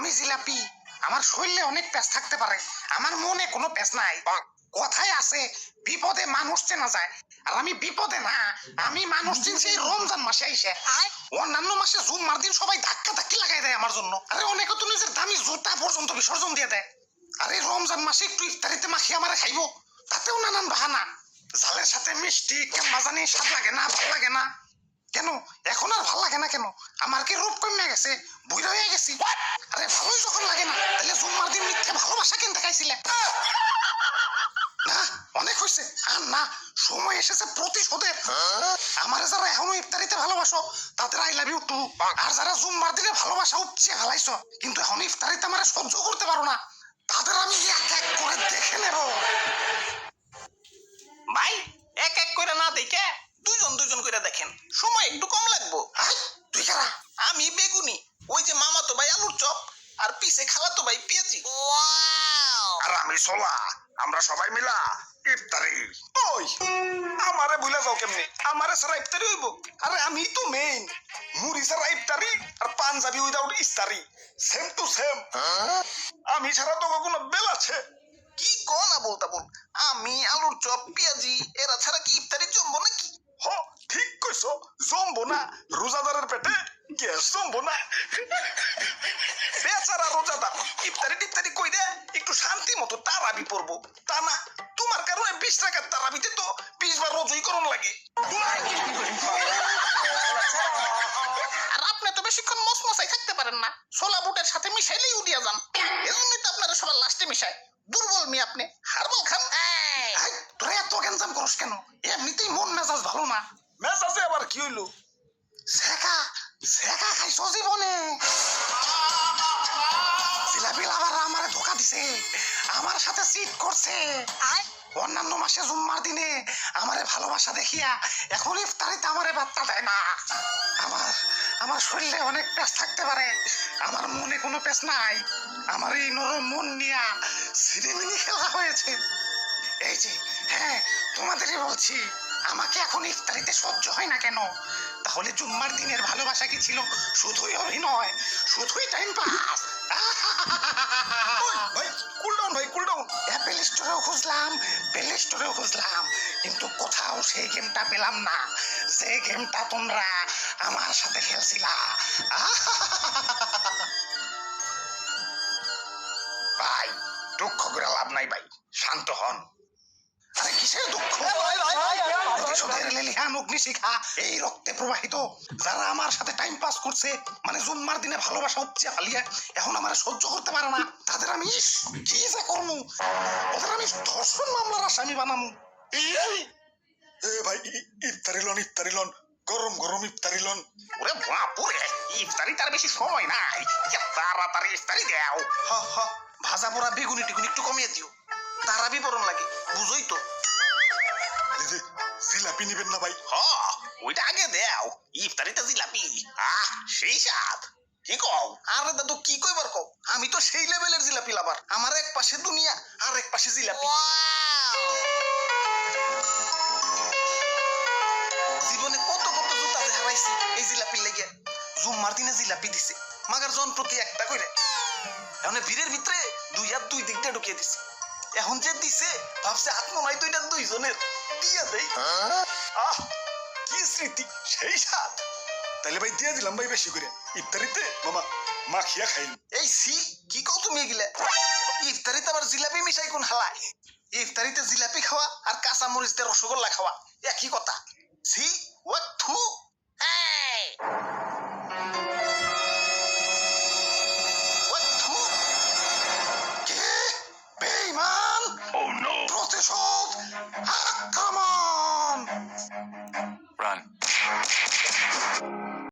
আমি জিলাপি আমার শরীরে অনেক প্যাঁচ থাকতে পারে আমার মনে কোনো প্যাঁচ নাই। কথায় আছে বিপদে মানুষ চেনা যায় আর আমি বিপদে না আমি মানুষ চিনছি এই রমজান মাসে আইসে। অন্যান্য মাসে জুম মার দিন সবাই ধাক্কা ধাক্কি লাগাই দেয় আমার জন্য। আরে অনেকে তো নিজের দামি জুতা পর্যন্ত বিসর্জন দিয়ে দেয়। আরে রমজান মাসে একটু ইফতারিতে মাখি আমারে খাইবো তাতেও নানান বাহানা। জালের সাথে মিষ্টি কেমন জানি স্বাদ লাগে না ভালো লাগে না। কেন? এখন আর ভালো লাগে না কেন? আমার কি রূপ কমে গেছে? বুড়া হয়ে গেছি? আরে ভালোই যখন লাগে না তাহলে জুম্মার দিন মিথ্যে ভালোবাসা কেন দেখাইছিলে? না অনেক হয়েছে আর না সময় এসেছে প্রতিশোধের। আমার যারা এখনও ইফতারিতে ভালোবাসো তাদের আই লাভ ইউ টু আর যারা জুম্মার দিনে ভালোবাসা উপচে ফেলাইছো কিন্তু এখন ইফতারিতে আমার সহ্য করতে পারো না তাদের আমি এক এক করে দেখে নেব। সোলা, আমরা সবাই মিলা ইফতারি। ওই, আমারে ভুলে যাও কেমনে? আমারে সারা ইফতারি হইব? আরে আমি তো মেইন মুড়ি সারা ইফতারি আর পাঞ্জাবি উইদাউট ইফতারি। সেম টু সেম আমি ছাড়া তো কোনো বেল আছে। কি কো না বলতা বল? আমি, আলুর চপ, পেঁয়াজি, এরা ছাড়া কি ইফতারি জমবো নাকি? হ, ঠিক কইছো, জমবো না। মিশায় দুর্বল মি আপনি। হারবাল খান। তোরা এত গ্যাঞ্জাম করস কেন? এমনিতেই মন মেজাজ ভালো না। মেজাজে আবার কি হইল? শেখা শেখা খাইছো জীবনে। জিলাপি লাভার আমারে ধোকা দিছে। আমার সাথে চিট করছে। অন্যান্য মাসে জুম্মার দিনে আমারে ভালোবাসা দেখিয়া এখন ইফতারিতে আমারে বার্তা দেয় না। আমার আমার শরীরে অনেক পেঁচ থাকতে পারে। আমার মনে কোনো পেঁচ নাই। আমার এই নরম মন নিয়া সিনেমিনি খেলা হয়েছে। এই যে হ্যাঁ তোমাদেরই বলছি, আমাকে এখন ইফতারিতে সহ্য হয় না কেন? তাহলে জুম্মার দিনের ভালোবাসা কি ছিল? শুধুই অভিনয়, শুধুই টাইম পাস প্লে স্টোরেও খুঁজলাম কিন্তু কোথাও সেই গেমটা পেলাম না। যে গেমটা তোমরা আমার সাথে খেলছিলা। ভাই দুঃখ করে লাভ নাই ভাই শান্ত হন। আরে কিসের দুঃখ? প্রতিশোধের লেলিহান অগ্নিশিখা এই রক্তে প্রবাহিত যারা আমার সাথে টাইম পাস করছে মানে জুম্মার দিনে ভালোবাসা ফালিয়ে এখন আমার সহ্য করতে পারে না। তাদের আমি কি যে ওদের আমি ধর্ষণ মামলার আসামি বানামু। এ ভাই ইফতারি লন ইফতারি লন গরম গরম ইফতারি লন। ওরে বাপুরে ইফতারি তার বেশি সময় নাই। তাড়াতাড়ি ইফতারি দাও। হা হা ভাজা পোড়া বেগুনি টিগুনি একটু কমিয়ে দিও। তারা বিবরণ লাগে বুঝোই তো। জিলাপি নিবেন না ভাই। হ ওইটা আগে দাও। ইফতারিতে জিলাপি। আহ সেই স্বাদ। কি কও? আরে দাদু কি কইবার কও? আমি তো সেই লেভেলের জিলাপি লাভার। আমার পাশে দুনিয়া আর এক পাশে জিলাপি। জীবনে কত কত জুতা যে হারাইছি এই জিলাপির লেগে। জুম্মার দিনে জিলাপি দিছে মাগার জন প্রতি একটা কইরে। এখন ভিড়ের ভিতরে দুই হাত দুই দিক দিয়ে ঢুকিয়ে দিছে। এখন যে দিছে ভাবছে আত্মনাই তো এটা দুইজনের। দিয়া দেই। আহ কি স্মৃতি সেই সাথ তাহলে ভাই দিয়ে দিলাম ভাই বেশি করে ইফতারিতে মামা মাখিয়া খাইল। এই সি কি কও তুমি এগুলা? ইফতারিতে আবার জিলাপি মিশাই কোন হালায়? ইফতারিতে জিলাপি খাওয়া আর কাঁচা মরিচতে রসগোল্লা খাওয়া একই কথা। সি ও থু নো প্রতিশোধ! আক্রমণ